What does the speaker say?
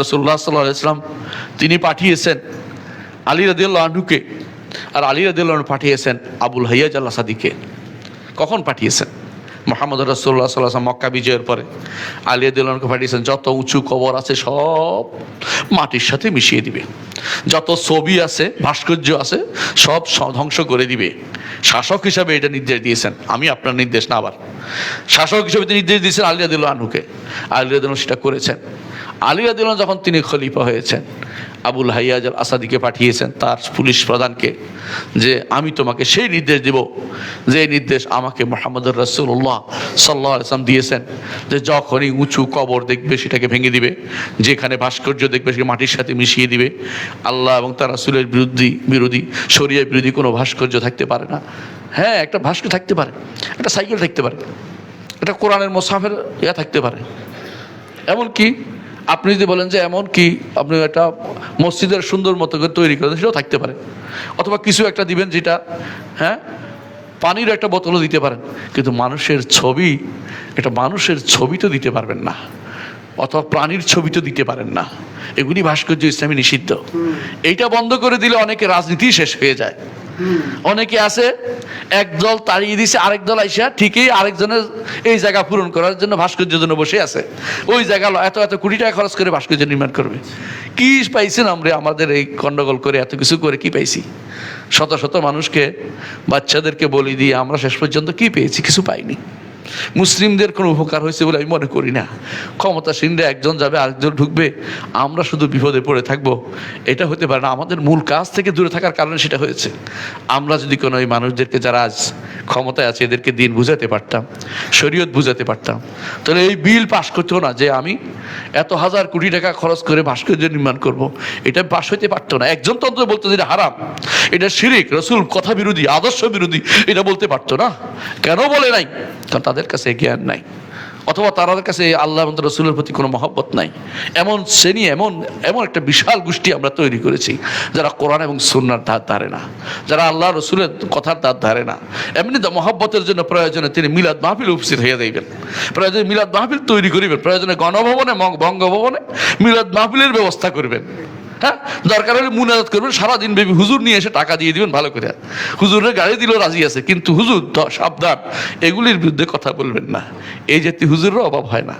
রসুল্লাহ সাল্লাহ ইসলাম তিনি পাঠিয়েছেন আলী রাদিউল্লাহ আনহুকে, আর আলী রাদিউল্লাহ পাঠিয়েছেন আবুল হাইয়াজ আল্লাহ সাদিকে কখন পাঠিয়েছেন? মোহাম্মদ রসুল্লাহ সাল্লাহ মক্কা বিজয়ের পরে। আলী রাদিউল্লাহকে পাঠিয়েছেন, যত উঁচু কবর আছে সব মাটির সাথে মিশিয়ে দিবে। যত ছবি আছে, ভাস্কর্য আছে, সব ধ্বংস করে দিবে। শাসক হিসাবে এটা নির্দেশ দিয়েছেন। আমি আপনার নির্দেশ না আবার। শাসক হিসেবে নির্দেশ দিয়েছেন আলী রাদিউল্লাহ আনহুকে। আলী রাদিউল্লাহ সেটা করেছেন। আলী রাদিউল্লাহ যখন তিনি খলিফা হয়েছেন, আবুল হাইয়াজ আল আসাদিকে পাঠিয়েছেন তার পুলিশ প্রধানকে যে আমি তোমাকে সেই নির্দেশ দেব, যে নির্দেশ আমাকে মোহাম্মদুর রসুল্লাহ সাল্লাহ আসলাম দিয়েছেন, যে যখনই উঁচু কবর দেখবে সেটাকে ভেঙে দিবে, যেখানে ভাস্কর্য দেখবে সেটা মাটির সাথে মিশিয়ে দিবে। আল্লাহ এবং তার রাসুলের বিরুদ্ধে, বিরোধী শরিয়া বিরোধী কোনো ভাস্কর্য থাকতে পারে না। হ্যাঁ একটা ভাস্কর থাকতে পারে, একটা সাইকেল থাকতে পারে এটা কোরআনের মোসাফের ইয়া থাকতে পারে। এমনকি আপনি যদি বলেন যে এমন কি আপনি একটা মসজিদের সুন্দর মতো করে তৈরি করেন সেটাও থাকতে পারে। অথবা কিছু একটা দিবেন যেটা হ্যাঁ পানির একটা বোতলও দিতে পারেন। কিন্তু মানুষের ছবি একটা মানুষের ছবি তো দিতে পারবেন না। অথবা প্রাণীর ছবি তো দিতে পারেন না। এগুলি ভাস্কর্য ইসলামী নিষিদ্ধ। এইটা বন্ধ করে দিলে অনেকে রাজনীতি শেষ হয়ে যায়। অনেকে আছে একদল তাড়িয়ে দিছে, আরেক দল আইসা ঠিকই আরেকজনের এই জায়গা পূরণ করার জন্য ভাস্কর্যের জন্য বসে আছে। ওই জায়গা এত এত কোটি টাকা খরচ করে ভাস্কর্য নির্মাণ করবে। কি পাইছেন আমরা আমাদের এই গন্ডগোল করে এত কিছু করে কি পাইছি? শত শত মানুষকে, বাচ্চাদেরকে বলি দিয়ে আমরা শেষ পর্যন্ত কি পেয়েছি? কিছু পাইনি। মুসলিমদের কোনো উপকার হয়েছে বলে আমি মনে করি না। ক্ষমতাসীনরা একজন যাবে, আরেকজন ঢুকবে। আমরা শুধু বিপদে পড়ে থাকব। এটা হতে পারে না। আমাদের মূল কাজ থেকে দূরে থাকার কারণে সেটা হয়েছে। আমরা যদি কোনো এই মানুষদেরকে যারা আজ ক্ষমতায় আছে, এদেরকে দিন বুঝাতে পারতাম, শরীয়ত বুঝাতে পারতাম, তাহলে এই বিল পাশ করতো না যে আমি এত হাজার কোটি টাকা খরচ করে ভাস্কর্য নির্মাণ করব। এটা পাশ হইতে পারতো না। একজন তন্ত্র বলতো যেটা হারাম। এটা শিরিক, রসুল, কথা বিরোধী, আদর্শ বিরোধী, এটা বলতে পারতো না। কেন বলে নাই? কারণ তাদের কাছে জ্ঞান নাই। অথবা তাদের কাছে আল্লাহ রসুলের প্রতি কোনো মহব্বত নাই। এমন শ্রেণি, এমন এমন একটা বিশাল গোষ্ঠী আমরা তৈরি করেছি, যারা কোরআন এবং সুন্নার ধার ধারে না। যারা আল্লাহ রসুলের কথার ধার ধারে না। এমনি তো মহব্বতের জন্য প্রয়োজনে তিনি মিলাদ মাহফিল উপস্থিত হয়ে যাইবেন। প্রয়োজনে মিলাদ মাহফিল তৈরি করিবেন। প্রয়োজনে গণভবনে, বঙ্গভবনে মিলাদ মাহফিলের ব্যবস্থা করবেন। হ্যাঁ? দরকার হলে মুনাজাত করবেন, সারাদিন বেবি হুজুর নিয়ে এসে টাকা দিয়ে দিবেন, ভালো করে। হুজুরের গাড়ি দিলেও রাজি আছে, কিন্তু হুজুর সাবধান। এগুলির বিরুদ্ধে কথা বলবেন না। এই জাতীয় হুজুরের অভাব হয় না।